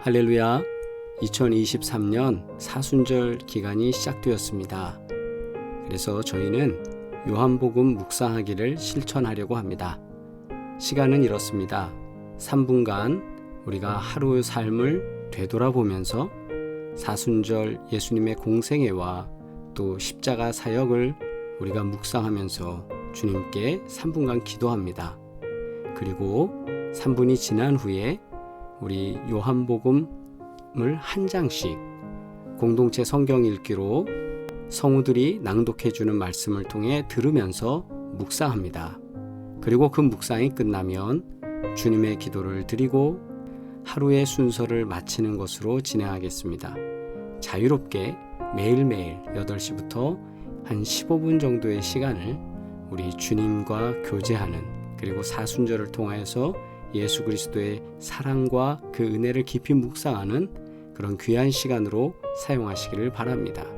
할렐루야. 2023년 사순절 기간이 시작되었습니다. 그래서 저희는 요한복음 묵상하기를 실천하려고 합니다. 시간은 이렇습니다. 3분간 우리가 하루의 삶을 되돌아보면서 사순절 예수님의 공생애와 또 십자가 사역을 우리가 묵상하면서 주님께 3분간 기도합니다. 그리고 3분이 지난 후에 우리 요한복음을 한 장씩 공동체 성경 읽기로 성우들이 낭독해 주는 말씀을 통해 들으면서 묵상합니다. 그리고 그 묵상이 끝나면 주님의 기도를 드리고 하루의 순서를 마치는 것으로 진행하겠습니다. 자유롭게 매일매일 8시부터 한 15분 정도의 시간을 우리 주님과 교제하는 그리고 사순절을 통하여서 예수 그리스도의 사랑과 그 은혜를 깊이 묵상하는 그런 귀한 시간으로 사용하시기를 바랍니다.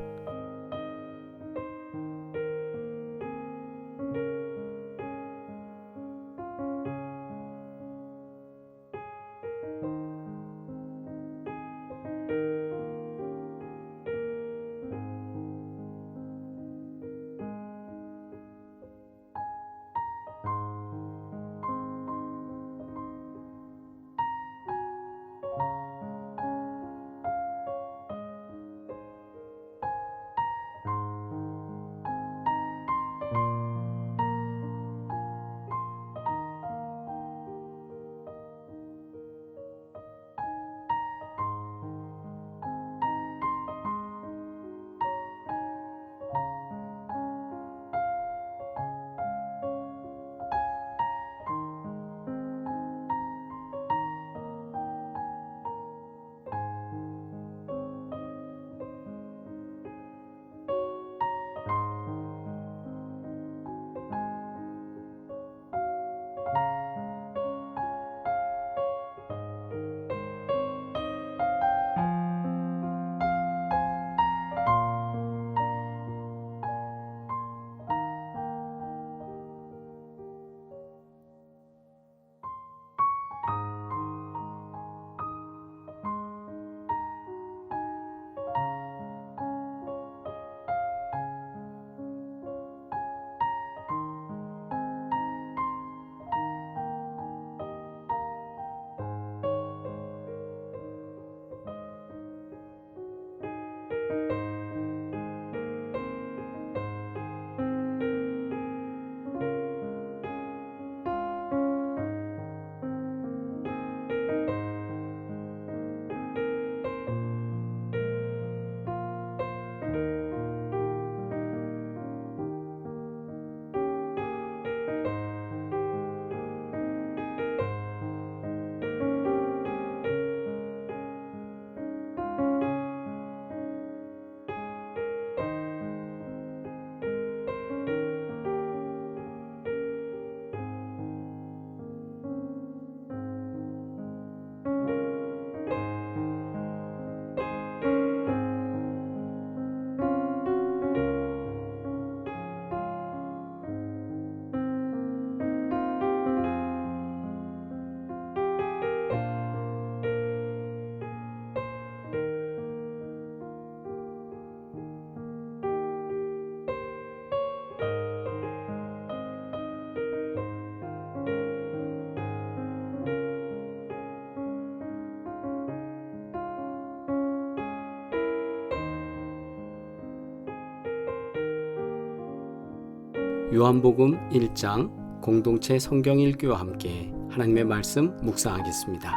요한복음 1장 공동체 성경 읽기와 함께 하나님의 말씀 묵상하겠습니다.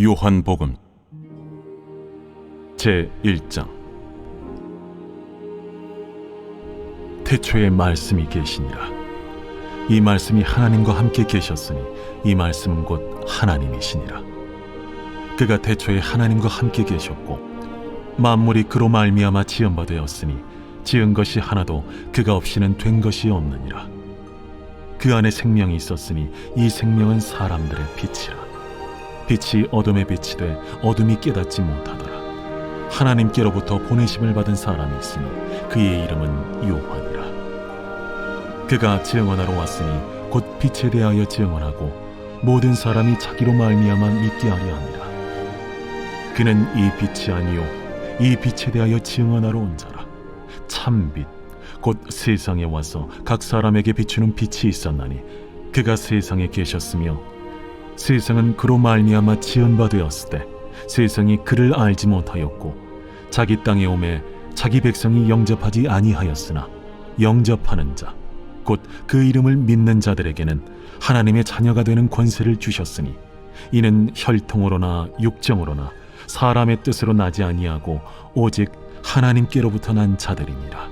요한복음 제 1장 태초에 말씀이 계시니라 이 말씀이 하나님과 함께 계셨으니 이 말씀은 곧 하나님이시니라 그가 태초에 하나님과 함께 계셨고 만물이 그로 말미암아 지은 바 되었으니 지은 것이 하나도 그가 없이는 된 것이 없느니라 그 안에 생명이 있었으니 이 생명은 사람들의 빛이라 빛이 어둠에 돼 어둠이 깨닫지 못하더라. 하나님께로부터 보내심을 받은 사람이 있으니 그의 이름은 요한이라. 그가 증언하러 왔으니 곧 빛에 대하여 증언하고 모든 사람이 자기로 말미암아 믿게 하려 함이라 그는 이 빛이 아니요 이 빛에 대하여 증언하러 온 자라 참빛. 곧 세상에 와서 각 사람에게 비추는 빛이 있었나니 그가 세상에 계셨으며 세상은 그로 말미암아 지은 바 되었을 때 세상이 그를 알지 못하였고 자기 땅에 오매 자기 백성이 영접하지 아니하였으나 영접하는 자 곧 그 이름을 믿는 자들에게는 하나님의 자녀가 되는 권세를 주셨으니 이는 혈통으로나 육정으로나 사람의 뜻으로 나지 아니하고 오직 하나님께로부터 난 자들이니라.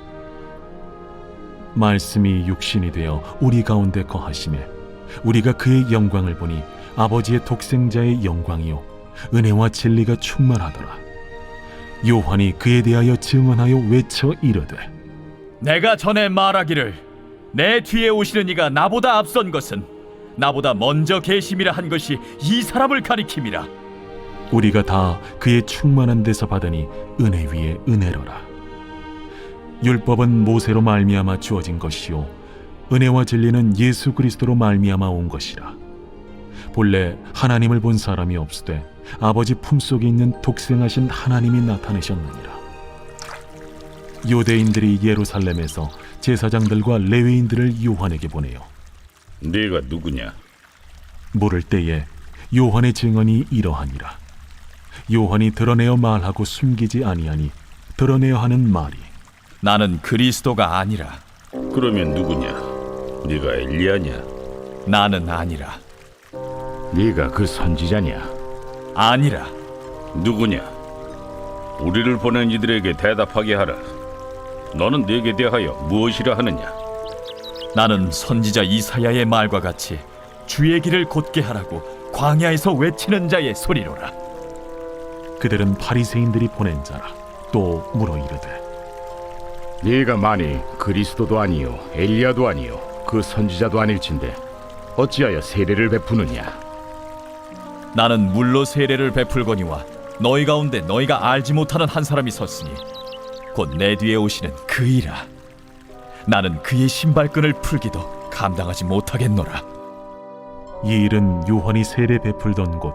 말씀이 육신이 되어 우리 가운데 거하심에 우리가 그의 영광을 보니 아버지의 독생자의 영광이요 은혜와 진리가 충만하더라. 요한이 그에 대하여 증언하여 외쳐 이르되 내가 전에 말하기를 내 뒤에 오시는 이가 나보다 앞선 것은 나보다 먼저 계심이라 한 것이 이 사람을 가리킴이라 우리가 다 그의 충만한 데서 받으니 은혜 위에 은혜로라. 율법은 모세로 말미암아 주어진 것이요 은혜와 진리는 예수 그리스도로 말미암아 온 것이라. 본래 하나님을 본 사람이 없으되 아버지 품속에 있는 독생하신 하나님이 나타내셨느니라. 유대인들이 예루살렘에서 제사장들과 레위인들을 요한에게 보내요. 네가 누구냐? 물을 때에 요한의 증언이 이러하니라. 요한이 드러내어 말하고 숨기지 아니하니 드러내어 하는 말이 나는 그리스도가 아니라 그러면 누구냐? 네가 엘리야냐? 나는 아니라 네가 그 선지자냐? 아니라 누구냐? 우리를 보낸 이들에게 대답하게 하라. 너는 네게 대하여 무엇이라 하느냐? 나는 선지자 이사야의 말과 같이 주의 길을 곧게 하라고 광야에서 외치는 자의 소리로라 그들은 바리새인들이 보낸 자라. 또 물어 이르되 네가 만일 그리스도도 아니요 엘리야도 아니요 그 선지자도 아닐진데 어찌하여 세례를 베푸느냐? 나는 물로 세례를 베풀거니와 너희 가운데 너희가 알지 못하는 한 사람이 섰으니 곧 내 뒤에 오시는 그이라. 나는 그의 신발끈을 풀기도 감당하지 못하겠노라. 이 일은 요한이 세례 베풀던 곳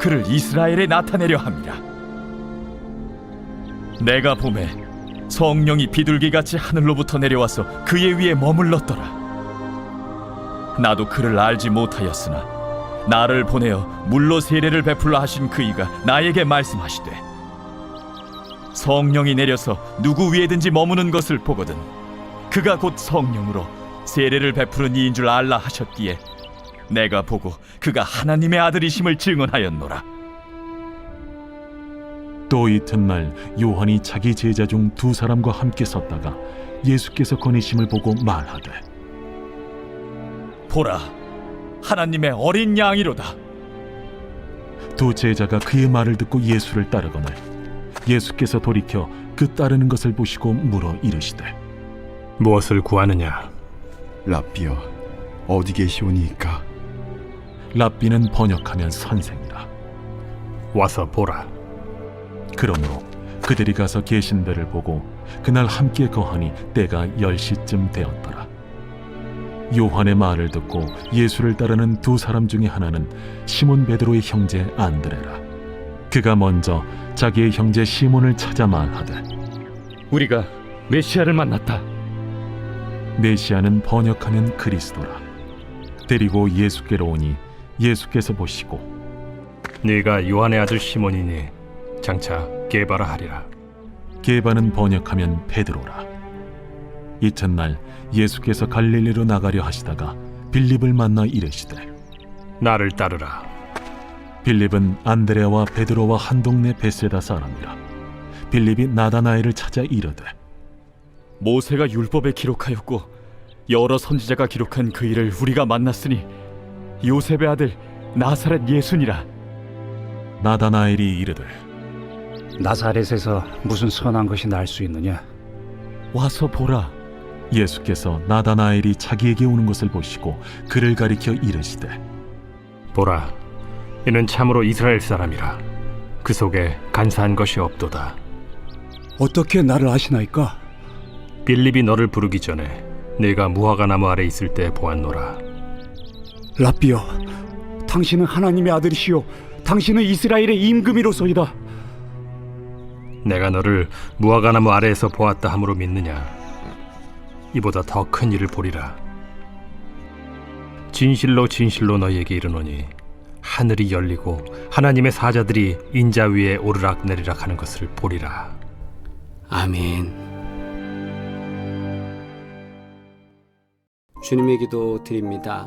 그를 이스라엘에 나타내려 함이라 내가 봄에 성령이 비둘기같이 하늘로부터 내려와서 그의 위에 머물렀더라. 나도 그를 알지 못하였으나 나를 보내어 물로 세례를 베풀라 하신 그이가 나에게 말씀하시되 성령이 내려서 누구 위에든지 머무는 것을 보거든 그가 곧 성령으로 세례를 베푸는 이인 줄 알라 하셨기에 내가 보고 그가 하나님의 아들이심을 증언하였노라. 또 이튿날 요한이 자기 제자 중 두 사람과 함께 섰다가 예수께서 거니심을 보고 말하되 보라 하나님의 어린 양이로다. 두 제자가 그의 말을 듣고 예수를 따르거늘 예수께서 돌이켜 그 따르는 것을 보시고 물어 이르시되 무엇을 구하느냐? 라비여 어디 계시오니이까 랍비는 번역하면 선생이라 와서 보라. 그러므로 그들이 가서 계신 데를 보고 그날 함께 거하니 때가 열 시쯤 되었더라 요한의 말을 듣고 예수를 따르는 두 사람 중에 하나는 시몬 베드로의 형제 안드레라 그가 먼저 자기의 형제 시몬을 찾아 말하되 우리가 메시아를 만났다. 메시아는 번역하면 그리스도라 데리고 예수께로 오니 예수께서 보시고 네가 요한의 아들 시몬이니 장차 게바라 하리라. 게바는 번역하면 베드로라. 이튿날 예수께서 갈릴리로 나가려 하시다가 빌립을 만나 이르시되 나를 따르라. 빌립은 안드레와 베드로와 한 동네 베세다 사람이라. 빌립이 나다나엘을 찾아 이르되 모세가 율법에 기록하였고 여러 선지자가 기록한 그 일을 우리가 만났으니 요셉의 아들 나사렛 예수니라 나다나엘이 이르되 나사렛에서 무슨 선한 것이 날 수 있느냐? 와서 보라 예수께서 나다나엘이 자기에게 오는 것을 보시고 그를 가리켜 이르시되 보라, 이는 참으로 이스라엘 사람이라. 그 속에 간사한 것이 없도다. 어떻게 나를 아시나이까? 빌립이 너를 부르기 전에 네가 무화과 나무 아래 있을 때 보았노라. 라비여, 당신은 하나님의 아들이시요, 당신은 이스라엘의 임금이로소이다. 내가 너를 무화과 나무 아래에서 보았다 함으로 믿느냐? 이보다 더 큰 일을 보리라. 진실로 진실로 너희에게 이르노니 하늘이 열리고 하나님의 사자들이 인자 위에 오르락 내리락 하는 것을 보리라. 아멘. 주님의 기도 드립니다.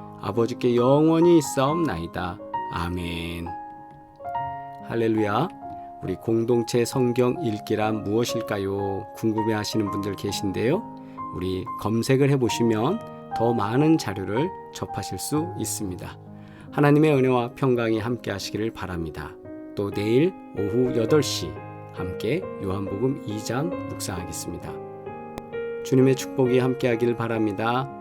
아버지께 영원히 있사옵나이다. 아멘. 할렐루야. 우리 공동체 성경 읽기란 무엇일까요? 궁금해 하시는 분들 계신데요. 우리 검색을 해 보시면 더 많은 자료를 접하실 수 있습니다. 하나님의 은혜와 평강이 함께 하시기를 바랍니다. 또 내일 오후 8시 함께 요한복음 2장 묵상하겠습니다. 주님의 축복이 함께 하기를 바랍니다.